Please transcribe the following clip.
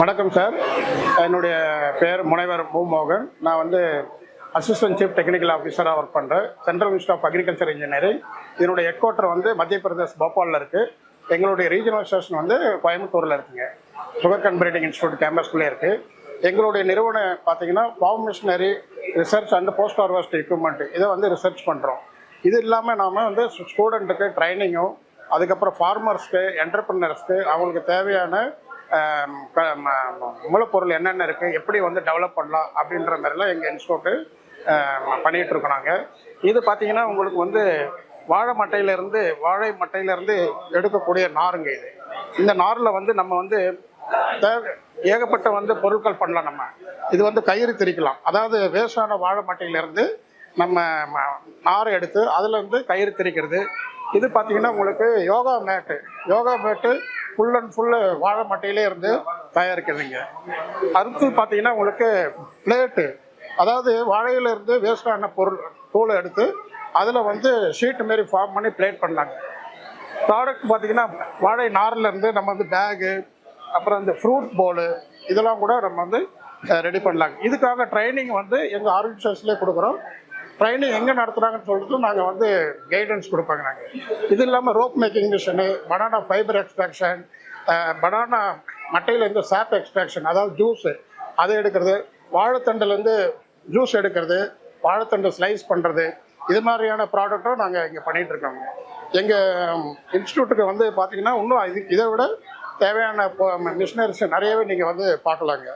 வணக்கம் சார் என்னுடைய பேர் முனைவர் மு மோகன் நான் வந்து அசிஸ்டன்ட் சீஃப் டெக்னிக்கல் ஆஃபீஸராக ஒர்க் பண்ணுறேன் central minister of agriculture engineering இதனுடைய ஹெட் குவார்ட்டர் வந்து மத்திய பிரதேஷ் போபாலில் இருக்குது எங்களுடைய ரீஜனல் ஸ்டேஷன் வந்து கோயம்புத்தூரில் இருக்குங்க. சுகர் கன் பிரீடிங் இன்ஸ்டியூட் கேம்பஸ்குள்ளே இருக்குது எங்களுடைய நிறுவனம் பார்த்தீங்கன்னா farm machinery research and post harvest equipment இதை வந்து ரிசர்ச் பண்ணுறோம் இது இல்லாமல் நாம் வந்து ஸ்டூடெண்ட்டுக்கு ட்ரைனிங்கும் அதுக்கப்புறம் ஃபார்மர்ஸ்க்கு என்டர்பிரினர்ஸ்க்கு அவங்களுக்கு தேவையான மூலப்பொருள் என்னென்ன இருக்குது எப்படி வந்து டெவலப் பண்ணலாம் அப்படின்ற மாதிரிலாம் எங்கள் இன்ஸ்டியூட்டு பண்ணிகிட்ருக்கோம் நாங்கள் இது பார்த்தீங்கன்னா உங்களுக்கு வந்து வாழை மட்டையிலேருந்து வாழை மட்டையிலேருந்து எடுக்கக்கூடிய நாருங்க இது. இந்த நாரில் வந்து நம்ம வந்து தேவை ஏகப்பட்ட வந்து பொருட்கள் பண்ணலாம் நம்ம. இது வந்து கயிறு திரிக்கலாம். அதாவது வேஸ்டான வாழை மட்டையிலேருந்து நம்ம நார் எடுத்து அதில் வந்து கயிறு திரிக்கிறது. இது பார்த்தீங்கன்னா உங்களுக்கு yoga mat. Yoga mat full and full வாழை மட்டையிலே இருந்து தயாரிக்கிறதுங்க அடுத்து பார்த்தீங்கன்னா உங்களுக்கு பிளேட்டு அதாவது வாழையிலேருந்து வேஸ்டான பொருள் தூளை எடுத்து அதில் வந்து ஷீட் மாரி ஃபார்ம் பண்ணி பிளேட் பண்ணாங்க ப்ராடக்ட் பார்த்தீங்கன்னா வாழை நார்லேருந்து நம்ம வந்து பேகு அப்புறம் இந்த ஃப்ரூட் போலு இதெல்லாம் கூட நம்ம வந்து ரெடி பண்ணலாங்க. இதுக்காக ட்ரைனிங் வந்து எங்கள் ஆர்கனைசேஷன்லேயே கொடுக்குறோம். ட்ரைனிங் எங்கே நடத்துகிறாங்கன்னு சொல்லிட்டு நாங்கள் வந்து கைடன்ஸ் கொடுப்பாங்க நாங்கள் இது இல்லாமல் rope making machine banana fibre extraction banana மட்டையிலேருந்து sap extraction அதாவது ஜூஸு அதை எடுக்கிறது வாழைத்தண்டுலேருந்து ஜூஸ் எடுக்கிறது வாழைத்தண்டு ஸ்லைஸ் பண்ணுறது இது மாதிரியான ப்ராடக்ட்டும் நாங்கள் இங்கே பண்ணிகிட்டு இருக்கோங்க. எங்கள் இன்ஸ்டியூட்டுக்கு வந்து பார்த்தீங்கன்னா இன்னும் இது இதை விட தேவையான மிஷினரிஸ் நிறையவே நீங்கள் வந்து பார்க்கலாங்க.